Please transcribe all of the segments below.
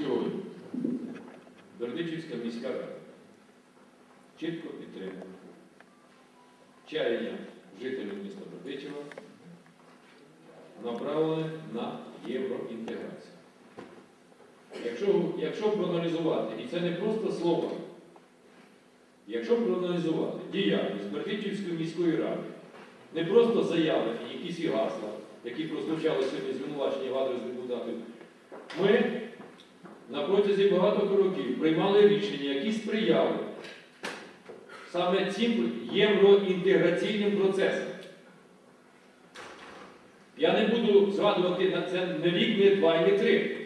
сьогодні Бердичівська міська рада. Чітко підтримує. Чаяння жителів міста Бердичева направлене на євроінтеграцію. Якщо, якщо проаналізувати, і це не просто слова, якщо проаналізувати діяльність Бердичівської міської ради, не просто заяви, якісь і гасла, які прозвучали сьогодні звинувачення в адрес депутатів, ми на протязі багатьох років приймали рішення, які сприяли саме цим євроінтеграційним процесам. Я не буду згадувати на це не рік, не два і не три.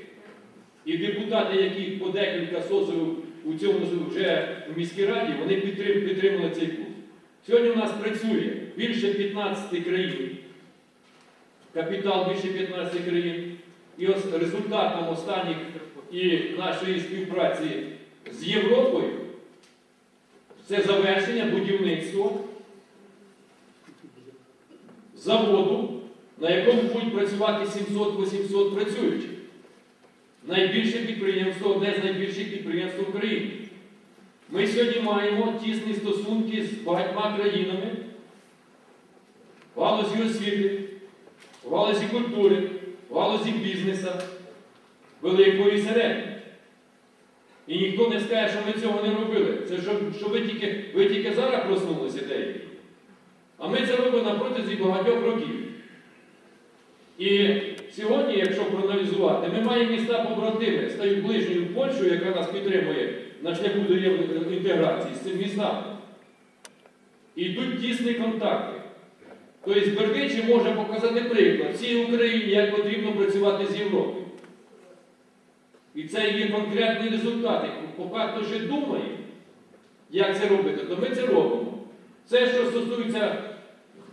І депутати, які по декілька созивів у цьому вже в міській раді, вони підтрим- підтримали цей курс. Сьогодні у нас працює більше 15 країн, капітал більше 15 країн. І результатом останніх і нашої співпраці з Європою це завершення будівництва заводу, на якому будуть працювати 700-800 працюючих. Найбільше підприємство, одне з найбільших підприємств України. Ми сьогодні маємо тісні стосунки з багатьма країнами галузі освіти, галузі культури, галузі бізнесу, великої і середньої. І ніхто не скаже, що ми цього не робили. Це що, ви, тільки, ви тільки зараз проснулися деякі. А ми це робимо на протязі багатьох років. І сьогодні, якщо проаналізувати, ми маємо міста побратими, стають ближньою Польщею, яка нас підтримує на шляху до євроінтеграції з цим містами. І йдуть тісні контакти. Тобто Бердичі може показати приклад всій Україні, як потрібно працювати з Європою. І це є конкретні результати. Поки хто ще думає, як це робити, то ми це робимо. Це, що стосується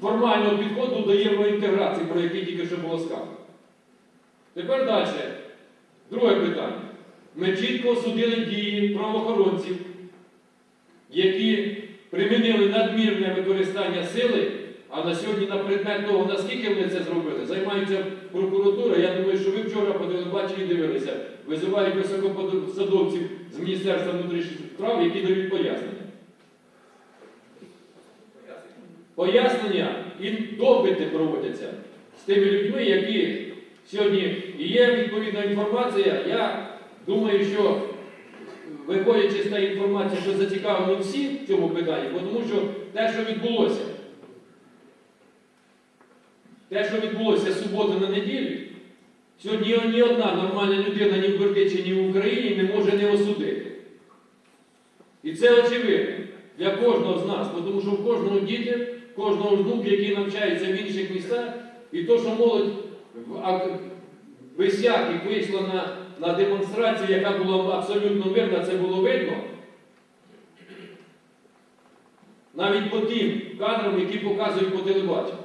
формального підходу до євроінтеграції, про який тільки що було сказано. Тепер далі. Друге питання. Ми чітко осудили дії правоохоронців, які примінили надмірне використання сили, а на сьогодні на предмет того, наскільки вони це зробили, займається прокуратура. Я думаю, що ви вчора по телебаченні дивилися, визивають високопосадовців з Міністерства внутрішніх справ, які дають пояснення. Пояснення і допити проводяться з тими людьми, які сьогодні є відповідна інформація. Я думаю, що виходячи з тієї інформації, що зацікавлені всі в цьому питанні, тому що те, що відбулося, те, що відбулося з суботи на неділю, сьогодні ні одна нормальна людина ні в Бердичі, ні в Україні не може не осудити. І це очевидно для кожного з нас, тому що в кожного діти, кожного внук, які навчаються в інших містах, і то, що молодь в ак- без всяких вийшла на, на демонстрацію, яка була абсолютно мирна, це було видно. Навіть по тим кадрам, які показують по телебаченню.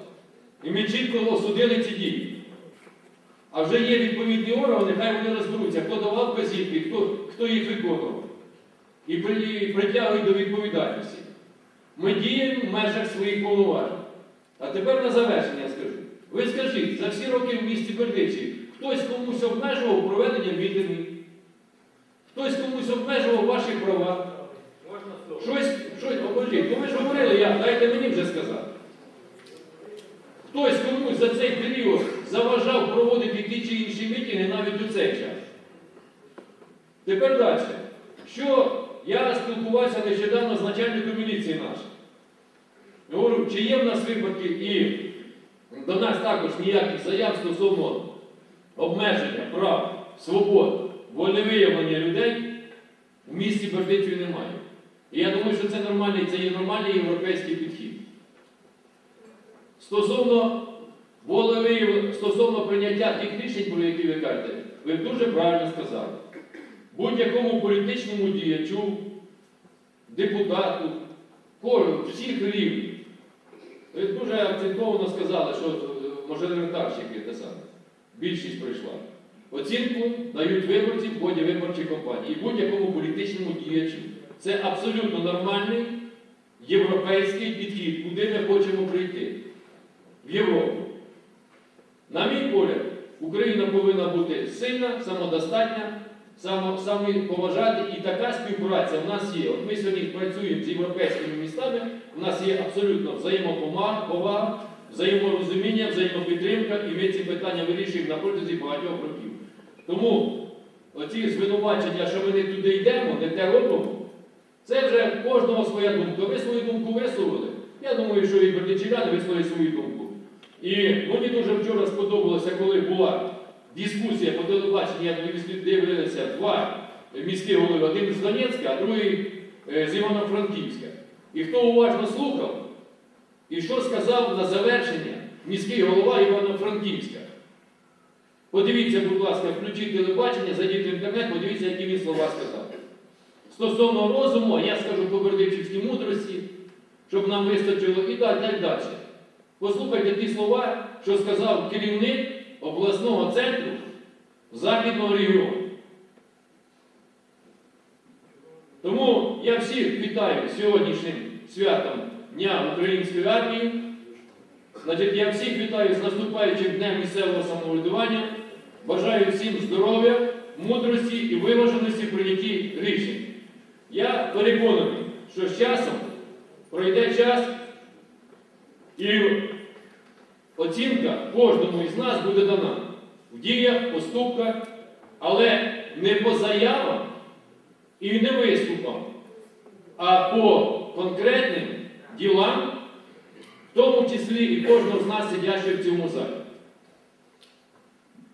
І ми чітко осудили ці дії. А вже є відповідні органи, хай вони розберуться, хто давав вказівки, хто, хто їх виконував. І при- і притягують до відповідальності. Ми діємо в межах своїх повноважень. А тепер на завершення скажу. Ви скажіть, за всі роки в місті Бердичі хтось комусь обмежував проведення мітингів, хтось комусь обмежував ваші права. Щось, щось, обожіть, ну ви ж говорили, як, дайте мені вже сказати. Хтось комусь за цей період заважав проводити ті чи інші мітинги навіть у цей час. Тепер далі. Що я спілкувався нещодавно з начальником міліції нашим. Я говорю, чи є в нас випадки і до нас також ніяких заяв стосовно обмеження прав, свобод, волевиявлення людей в місті Бердичеві немає. І я думаю, що це нормальний, це є нормальний європейський підхід. Стосовно волевиявлення, стосовно прийняття тих рішень, про які ви кажете, ви дуже правильно сказали. Будь-якому політичному діячу, депутату, всіх рівнів. Ви дуже акцентовано сказали, що е, мажоритарщики те саме. Більшість прийшла. Оцінку дають виборці в ході виборчої кампанії. І будь-якому політичному діячу. Це абсолютно нормальний європейський підхід, куди ми хочемо прийти. В Європу. На мій погляд, Україна повинна бути сильна, самодостатня, само, самі поважати, і така співпраця в нас є. От ми сьогодні працюємо з європейськими містами, у нас є абсолютно взаємоповага, взаєморозуміння, взаємопідтримка, і ми ці питання вирішуємо на протязі багатьох років. Тому оці звинувачення, що ми не туди йдемо, не те робимо, це вже кожного своя думка. Ви свою думку висловили. Я думаю, що і бердичівляни висловили свою думку. І мені дуже вчора сподобалося, коли була дискусія по телебаченню, ви дивилися два міські голови, один з Донецька, а другий е, з Івано-Франківська. І хто уважно слухав, і що сказав на завершення міський голова Івано-Франківська. Подивіться, будь ласка, включіть телебачення, зайдіть в інтернет, подивіться, які він слова сказав. Стосовно розуму, я скажу по бердичівській мудрості, щоб нам вистачило і далі, далі. Послухайте ті слова, що сказав керівник обласного центру Західного регіону. Тому я всіх вітаю сьогоднішнім святом Дня Української армії. Значить, я всіх вітаю з наступаючим днем місцевого самоврядування. Бажаю всім здоров'я, мудрості і виваженості прийнятті рішень. Я переконаний, що з часом пройде час і оцінка кожному із нас буде дана в діях, поступках, але не по заявам і не виступам, а по конкретним ділам, в тому числі і кожного з нас сидящого в цьому залі.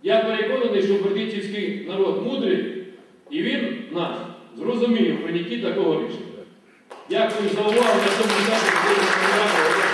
Я переконаний, що бердичівський народ мудрий, і він наш зрозуміє в прийнятті такого рішення. Дякую за увагу. На цьому заході